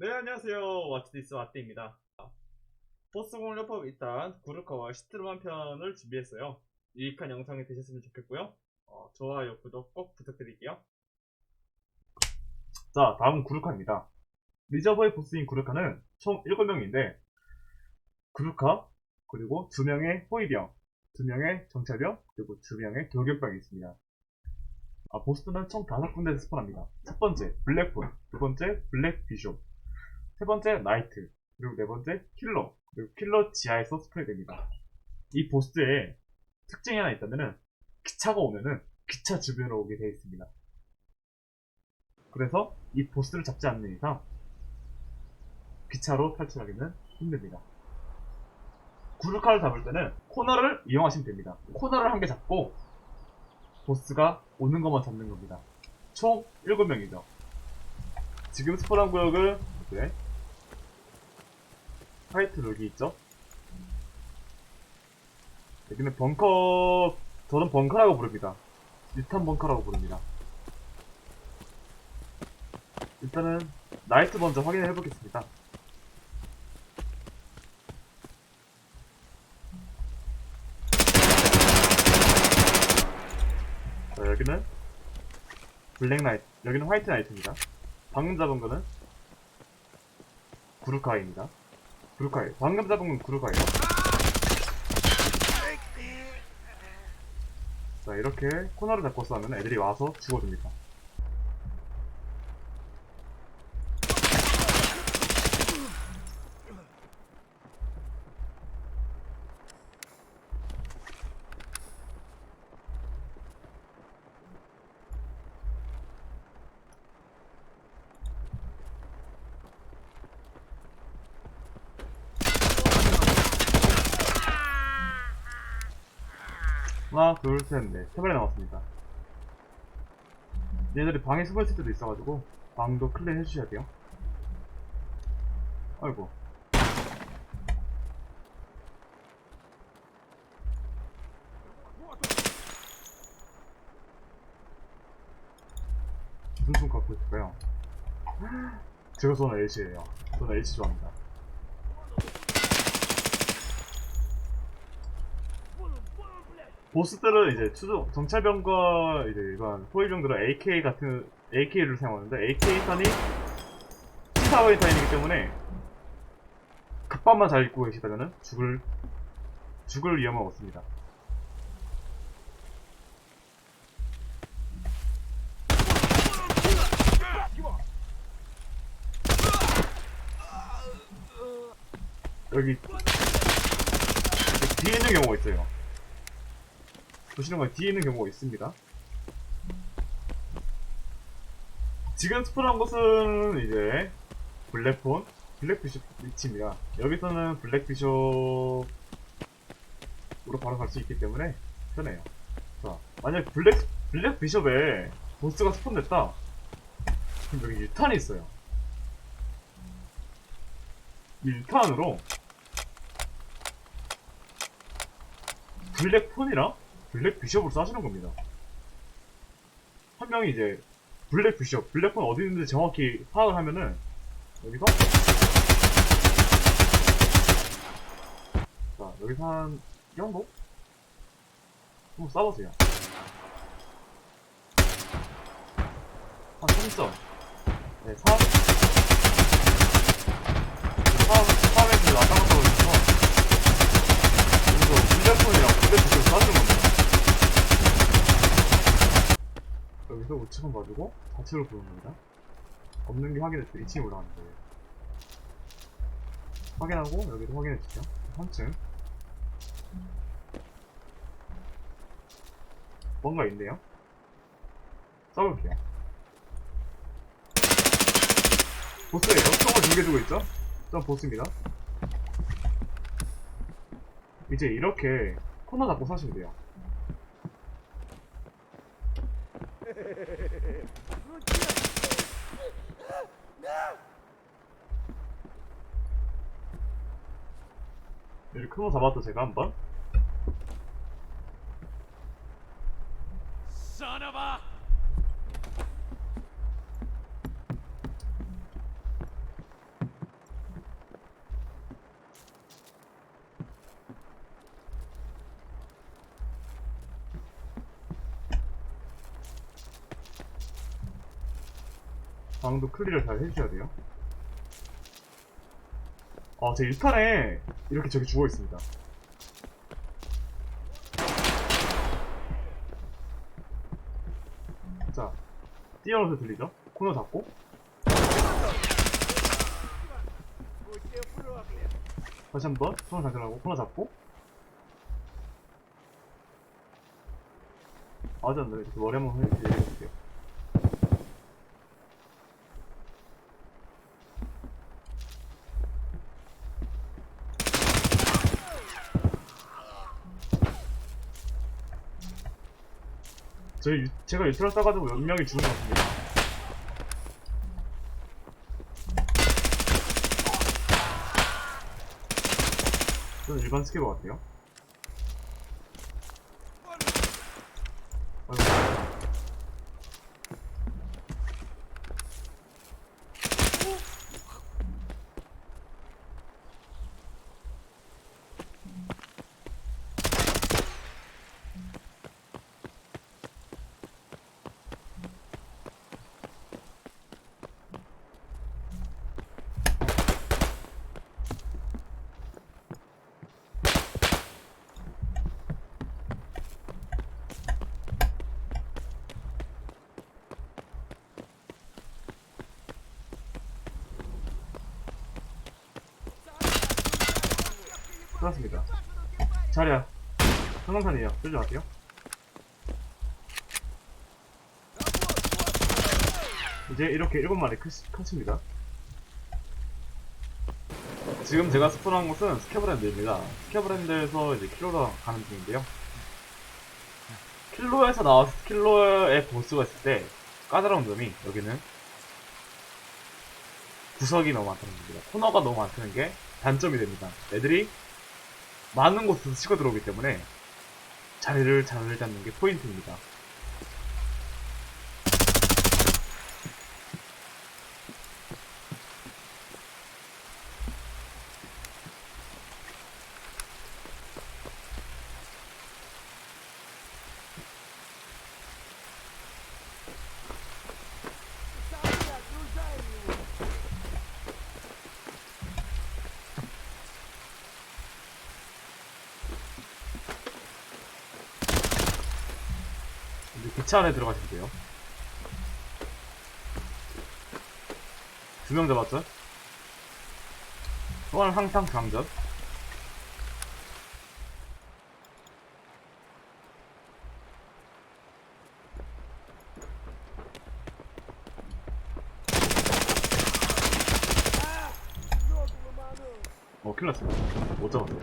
네 안녕하세요. 왓츠디스 왓데입니다. 보스 공룡법 일단 구르카와 시트루만 편을 준비했어요. 유익한 영상이 되셨으면 좋겠고요. 어, 좋아요 구독 꼭 부탁드릴게요. 자 다음은 구르카입니다. 리저버의 보스인 구르카는 총 7명인데 구르카 그리고 2명의 호위병 2명의 정찰병 그리고 2명의 돌격병이 있습니다. 아, 보스는 총 5군데에서 스폰합니다. 첫 번째 블랙폰 두 번째 블랙 비숍 세 번째 나이트 그리고 네 번째 킬러 그리고 킬러 지하에서 스프레이됩니다. 이 보스의 특징이 하나 있다면은 기차가 오면은 기차 주변으로 오게 되어 있습니다. 그래서 이 보스를 잡지 않는 이상 기차로 탈출하기는 힘듭니다. 구르카를 잡을 때는 코너를 이용하시면 됩니다. 코너를 한 개 잡고 보스가 오는 것만 잡는 겁니다. 총 7명이죠. 지금 스포한 구역을 이제 화이트 룩이 있죠? 여기는 벙커, 저는 벙커라고 부릅니다. 유탄 벙커라고 부릅니다. 일단은 나이트 먼저 확인해 보겠습니다. 자, 여기는 블랙 나이트, 여기는 화이트 나이트입니다. 방금 잡은 거는 구르카입니다. 구르카이. 방금 잡은 건 구르카이에요. 자, 이렇게 코너를 잡고 싸면 애들이 와서 죽어줍니다. 하나, 둘, 셋, 넷. 세 마리 남았습니다. 얘네들이 방에 숨어 있을 때도 있어가지고, 방도 클리어 해주셔야 돼요. 아이고. 무슨 총 갖고 있을까요? 제가 쏘는 H예요. 저는 H 좋아합니다. 보스들은 이제 추적 정찰병과 이제 일반 호위병들은 AK 같은 AK를 사용하는데 AK 탄이 시사의 탄이기 때문에 갑밥만 잘 입고 계시다면은 죽을 죽을 위험은 없습니다. 여기 뒤에 있는 경우가 있어요. 보시는 건 뒤에 있는 경우가 있습니다. 지금 스폰한 곳은 이제 블랙폰, 블랙비숍 위치입니다. 여기서는 블랙비숍으로 바로 갈 수 있기 때문에 편해요. 자, 만약 블랙, 블랙비숍에 보스가 스폰됐다. 그럼 여기 유탄이 있어요. 이 유탄으로 블랙폰이랑 블랙 비숍을 쏴주는 겁니다. 한 명이 이제 블랙 비숍, 블랙폰 어디 있는지 정확히 파악을 하면은 여기서 자 여기서 한 이 정도? 한번 쏴보세요. 한 3점. 네, 3. 3, 3에서 왔다 갔다 오면서 여기서 블랙폰이랑 블랙 비숍을 쏴주는 겁니다. 여기서 우측은 봐주고 좌측을 보는 겁니다. 없는 게 확인했죠. 2층에 올라가는 거예요. 확인하고 여기도 확인해 주죠. 3층. 뭔가 있네요. 써볼게요. 보스예요. 총을 두개 두고 있죠? 전 보스입니다. 이제 이렇게 코너 잡고 사시면 돼요. 크로 잡아도 제가 한번. 방도 클리를 잘 해주셔야 돼요. 아, 제 1탄에 이렇게 저기 죽어 있습니다. 자, 뛰어오면서 들리죠? 코너 잡고. 다시 한 번, 코너 장전하고, 코너 잡고. 아주 안 돼. 머리 한번 해볼게요. 저희 유- 제가 유튜브를 써가지고 몇 명이 죽은 것 같습니다. 저는 일반 스케버 같아요. 끝났습니다. 자리야. 상강산이에요. 쫄지 마세요. 이제 이렇게 일곱 마리 크, 컷입니다. 지금 제가 스폰한 곳은 스캐브랜드입니다. 스캐브랜드에서 이제 킬로로 가는 중인데요. 킬로에서 나왔을 킬로의 보스가 있을 때 까다로운 점이 여기는 구석이 너무 많다는 겁니다. 코너가 너무 많다는 게 단점이 됩니다. 애들이 많은 곳에서 치고 들어오기 때문에 자리를 잘 잡는 게 포인트입니다. 기차 안에 들어가시면 돼요. 두 명 잡았죠? 또한 항상 강전. 어, 큰일 났습니다. 못 잡았어요.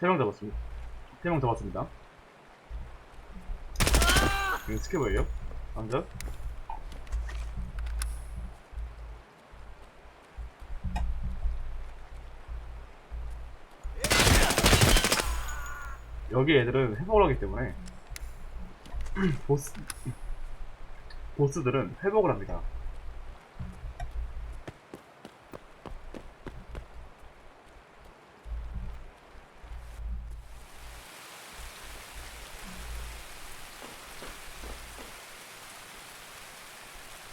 세 명 잡았습니다. 세 명 잡았습니다. 이거 스케버예요? 완전? 여기 애들은 회복을 하기 때문에 보스 보스들은 회복을 합니다.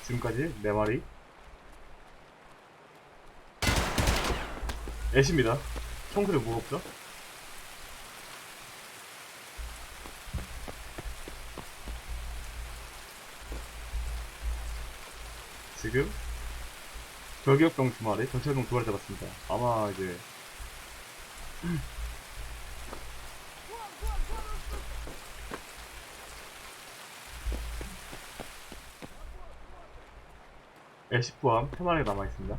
지금까지 4마리 애쉬입니다 총소리 무겁죠? 지금 저격병 두 마리, 전체병 두 마리 잡았습니다. 아마 이제 애쉬 포함 3마리 남아있습니다.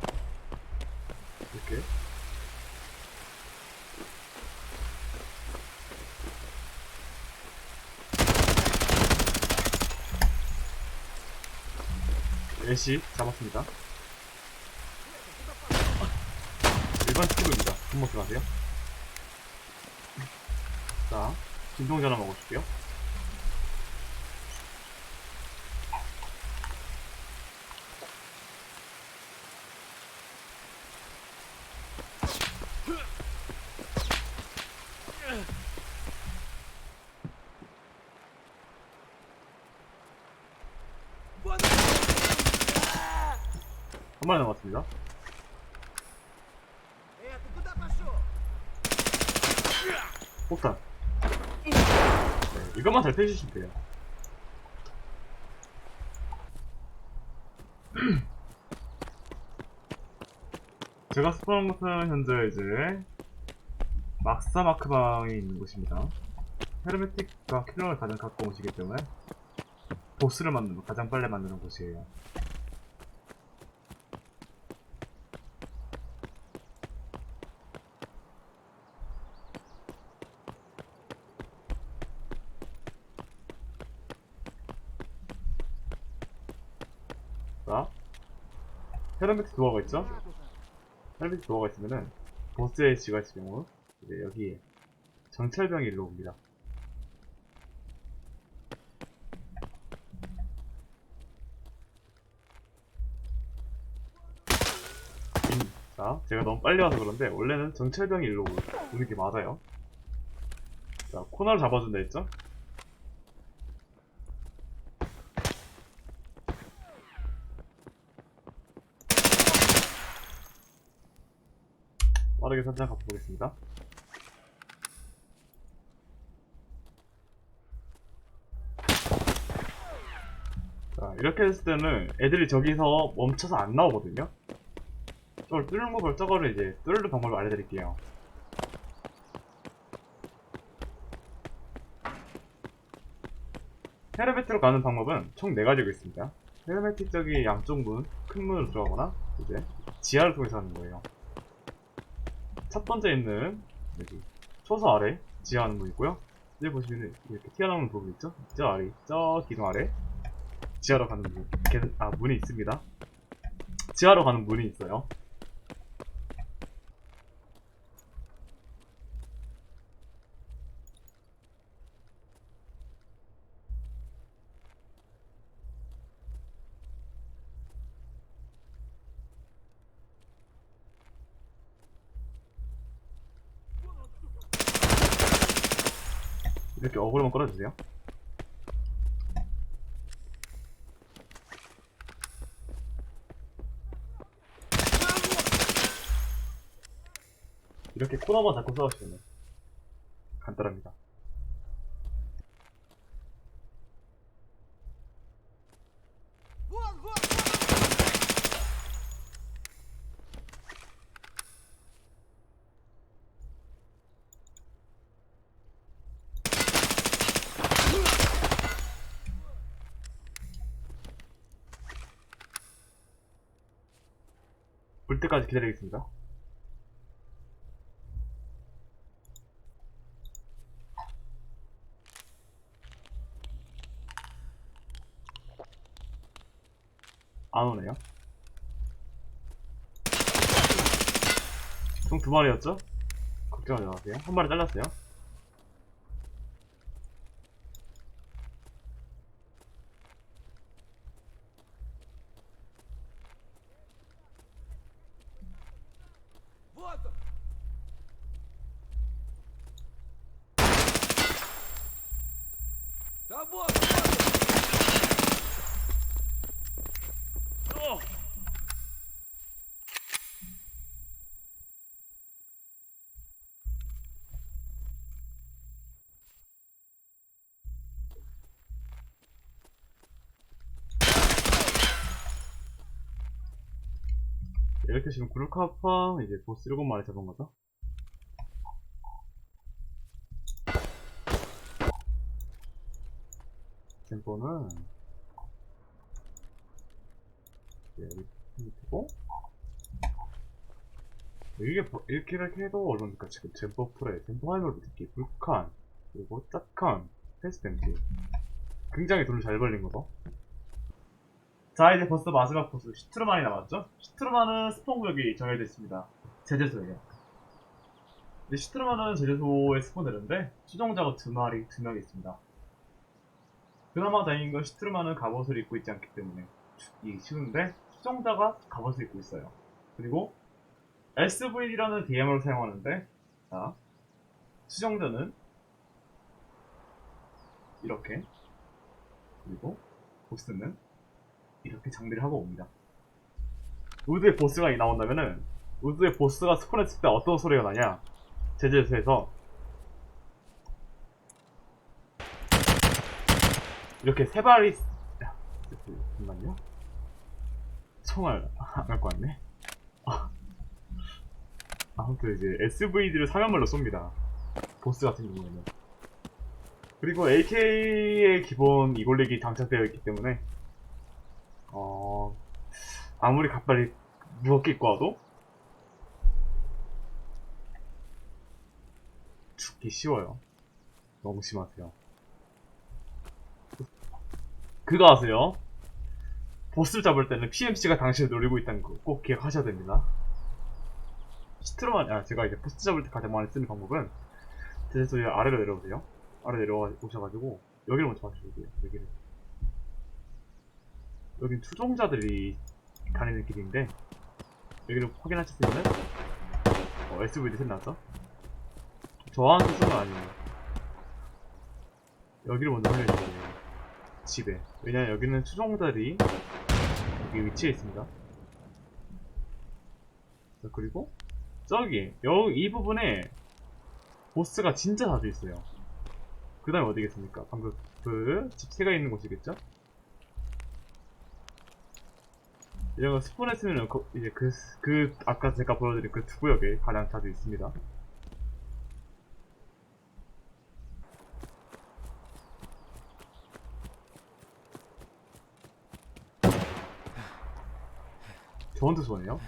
이렇게 애쉬 잡았습니다. 일반 스킬입니다. 한번 들어가세요. 자, 진동전 하나 먹어줄게요. 한 마리 남았습니다. 폭탄. 네, 이것만 잘 펴주시면 돼요. 제가 스폰한 곳은 현재 이제 막사 마크방이 있는 곳입니다. 헤르메틱과 킬러를 가장 가까운 오시기 때문에 보스를 만드는 가장 빨리 만드는 곳이에요. 헤르메틱 도어가 있죠? 헤르메틱 도어가 있으면은 보스의 지가 있을 경우 이제 여기에 정찰병이 일로 옵니다. 음, 자, 제가 너무 빨리 와서 그런데 원래는 정찰병이 일로 오- 오는 게 맞아요. 자, 코너를 잡아준다 했죠? 빠르게 살짝 가보겠습니다. 자, 이렇게 했을 때는 애들이 저기서 멈춰서 안 나오거든요? 저걸 뚫는 거, 저거를 이제 뚫는 방법을 알려드릴게요. 헤르메트로 가는 방법은 총 4가지가 있습니다. 헤르메틱 쪽이 양쪽 문, 큰 문으로 들어가거나, 이제 지하를 통해서 하는 거예요. 첫 번째 있는 여기 초소 아래 지하하는 문 있고요. 여기 보시면은 이렇게 튀어나오는 부분 있죠? 저 아래, 저 기둥 아래 지하로 가는 문, 개- 아 문이 있습니다. 지하로 가는 문이 있어요. 이렇게 어그로만 끌어 주세요. 이렇게 코너만 잡고 싸우시면 간단합니다. 올 때까지 기다리겠습니다. 안 오네요. 총 두 마리였죠? 걱정하지 마세요. 한 마리 잘랐어요. 이렇게 지금 구르카파 이제 보스 7마리 잡은 거죠? 템포는 밑이고 이게 버- 이렇게 이렇게 해도 얼마입니까 지금 젠퍼 프레, 젠퍼 하이멀 특히 불칸 그리고 짝칸 패스템지 굉장히 돈을 잘 벌린 거죠 자 이제 벌써 마지막 보스 슈트르만이 남았죠? 슈트르만은 스폰 구역이 정해져 있습니다. 제재소예요. 근데 슈트르만은 제재소에 스폰 되는데 추종자가 두 마리, 두 명이 있습니다. 그나마 다행인 건 슈트르만은 갑옷을 입고 있지 않기 때문에 이 쉬운데 추종자가 갑옷을 입고 있어요. 그리고 SV라는 DM을 사용하는데 자 추종자는 이렇게 그리고 보스는 이렇게 장비를 하고 옵니다. 우드의 보스가 나온다면은 우드의 보스가 스폰했을 때 어떤 소리가 나냐 제재에서 이렇게 세 발이 야, 잠깐만요 총알 안 갖고 왔네 아. 아무튼 이제 SVD를 사면말로 쏩니다 보스 같은 경우에는 그리고 AK의 기본 이골렉이 장착되어 있기 때문에 어 아무리 갑발이 무겁게 입고 와도 죽기 쉬워요. 너무 심하세요. 그거 아세요? 보스를 잡을 때는 PMC가 당신을 노리고 있다는 거 꼭 기억하셔야 됩니다. 시트로만, 아, 제가 이제 보스 잡을 때 가장 많이 쓰는 방법은, 그래서 아래로 내려오세요. 아래 내려와 오셔가지고, 여기를 먼저 봐주세요. 여기를. 여긴 추종자들이 다니는 길인데, 여기를 있는, 어, SVD 셋 나왔죠? 저한테 쓴건 아니에요. 여기를 먼저 확인해주세요. 집에. 왜냐면 여기는 추종자들이 여기 위치에 있습니다. 자, 그리고 저기 여, 이 부분에 보스가 진짜 자주 있어요. 그 다음에 어디겠습니까? 방금 그집 새가 있는 곳이겠죠? 이런 거 스폰 했으면 이제 그, 그 아까 제가 보여드린 그 두 구역에 가장 자주 있습니다. 저한테 소원이요?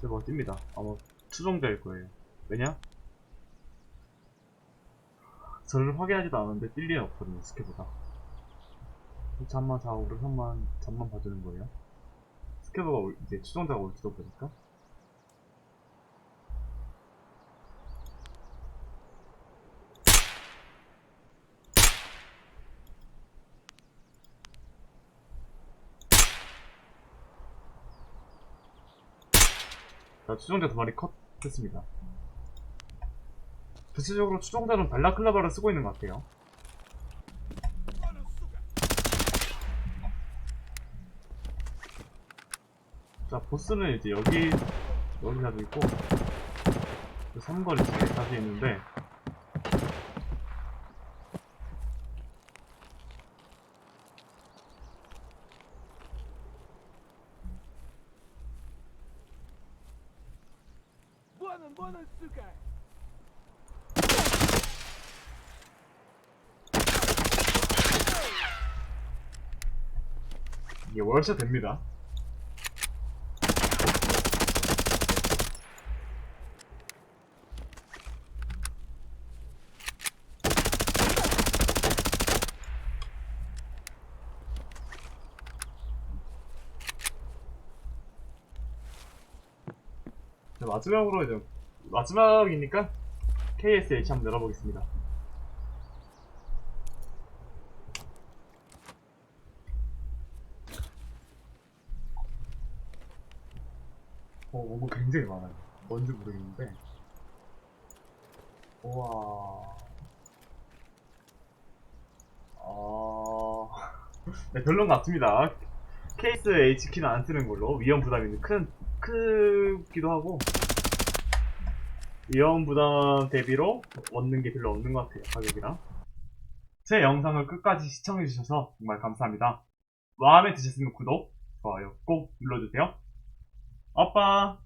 제가 뜁니다. 아마 추종자일 거예요. 왜냐? 저를 확인하지도 않았는데 뛸 리는 없거든요, 스케보다. 잠만 좌우로 형만, 잠만 봐주는 거예요. 스케보가 올- 이제 추종자가 올지도 보니까. 자, 추종자 두 마리 컷 했습니다. 대체적으로 추종자는 발라클라바를 쓰고 있는 것 같아요. 자, 보스는 이제 여기, 여기 자주 있고, 그 삼거리 쪽에 자주 있는데, 이게 월샷 됩니다. 자, 마지막으로 이제 마지막이니까 KSH 한번 열어보겠습니다. 어, 오고 굉장히 많아요. 뭔지 모르겠는데. 우와. 아. 네, 별론 같습니다. 케이스 H키는 안 쓰는 걸로 위험 부담이 큰, 크기도 하고, 위험 부담 대비로 얻는 게 별로 없는 것 같아요, 가격이랑. 제 영상을 끝까지 시청해주셔서 정말 감사합니다. 마음에 드셨으면 구독, 좋아요 꼭 눌러주세요. 아빠!